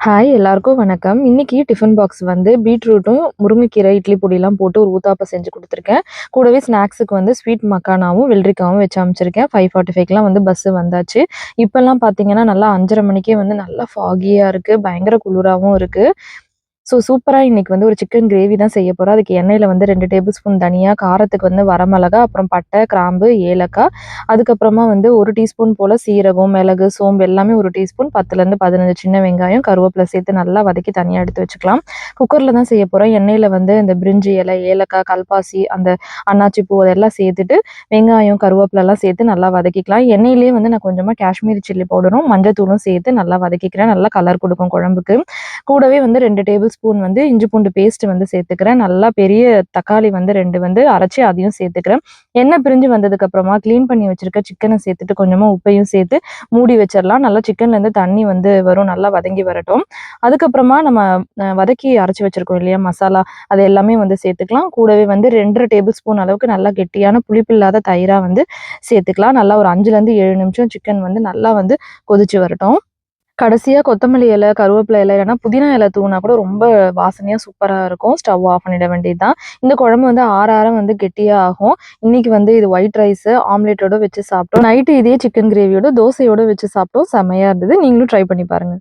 Hi எல்லாருக்கும் வணக்கம். இன்னைக்கு டிஃபன் பாக்ஸ் வந்து பீட்ரூட்டும், முருங்கைக்கீரை, இட்லி பொடியெலாம் போட்டு ஒரு ஊத்தாப்பம் செஞ்சு கொடுத்துருக்கேன் கூடவே ஸ்நாக்ஸுக்கு வந்து ஸ்வீட் மக்கானாவும், வெள்ளரிக்காவும் வச்சு அமைச்சிருக்கேன் ஃபைவ் ஃபார்ட்டி ஃபைவ்க்கெலாம் வந்து பஸ்ஸு வந்தாச்சு. இப்போல்லாம் பார்த்தீங்கன்னா, நல்லா 5:30 மணிக்கே வந்து நல்லா ஃபாகியா இருக்கு. பயங்கர குளிராவும் இருக்கு. ஸோ சூப்பராக இன்னைக்கு வந்து ஒரு சிக்கன் கிரேவி தான் செய்ய போகிறோம் அதுக்கு எண்ணெயில் வந்து ரெண்டு டேபிள் ஸ்பூன் தனியாக காரத்துக்கு வந்து வரமிளகா, அப்புறம் பட்டை, கிராம்பு, ஏலக்காய், அதுக்கப்புறமா வந்து ஒரு டீஸ்பூன் போல் சீரகம், மிளகு, சோம்பு எல்லாமே ஒரு டீஸ்பூன், 10லருந்து 15 சின்ன வெங்காயம், கருவேப்பிலை சேர்த்து நல்லா வதக்கி தனியாக எடுத்து வச்சுக்கலாம். குக்கரில் தான் செய்ய போகிறோம் எண்ணெயில் வந்து இந்த பிரிஞ்சி இலை, ஏலக்காய், கல்பாசி, அந்த அன்னாச்சி பூ அதெல்லாம் சேர்த்துட்டு, வெங்காயம், கருவேப்பிலெல்லாம் சேர்த்து நல்லா வதக்கிக்கலாம். எண்ணெயிலேயே வந்து நான் கொஞ்சமாக காஷ்மீரி சில்லி பவுடரும், மஞ்சத்தூளும் சேர்த்து நல்லா வதக்கிக்கிறேன். நல்லா கலர் கொடுக்கும் குழம்புக்கு. கூடவே வந்து ரெண்டு டேபிள் ஸ்பூன் வந்து இஞ்சி பூண்டு பேஸ்ட் வந்து சேர்த்துக்கிறேன். நல்லா பெரிய தக்காளி வந்து ரெண்டு வந்து அரைச்சி அதையும் சேர்த்துக்கிறேன். எண்ணெய் பிரிஞ்சு வந்ததுக்கு அப்புறமா க்ளீன் பண்ணி வச்சிருக்க சிக்கனை சேர்த்துட்டு கொஞ்சமா உப்பையும் சேர்த்து மூடி வச்சிடலாம் நல்லா சிக்கன்லேருந்து தண்ணி வந்து வரும். நல்லா வதங்கி வரட்டும். அதுக்கப்புறமா நம்ம வதக்கி அரைச்சி வச்சிருக்கோம் இல்லையா மசாலா, அது எல்லாமே வந்து சேர்த்துக்கலாம். கூடவே வந்து 2 1/2 டேபிள் ஸ்பூன் அளவுக்கு நல்லா கெட்டியான புளிப்பில்லாத தயிரா வந்து சேர்த்துக்கலாம். நல்லா ஒரு 5லருந்து 7 நிமிஷம் சிக்கன் வந்து நல்லா வந்து கொதிச்சு வரட்டும். கடைசியா கொத்தமல்லி இலை, கருவேப்பிலை இலை இல்லைன்னா புதினா இலை தூணா கூட ரொம்ப வாசனையா சூப்பரா இருக்கும். ஸ்டவ் ஆஃப் பண்ணிட வேண்டியது தான். இந்த குழம்பு வந்து ஆற ஆற வந்து கெட்டியா ஆகும். இன்னைக்கு வந்து இது ஒயிட் ரைஸு, ஆம்லேட்டோட வச்சு சாப்பிட்டோம். நைட்டு இதே சிக்கன் கிரேவியோட தோசையோட வச்சு சாப்பிட்டோம். செம்மையா இருந்தது. நீங்களும் ட்ரை பண்ணி பாருங்க.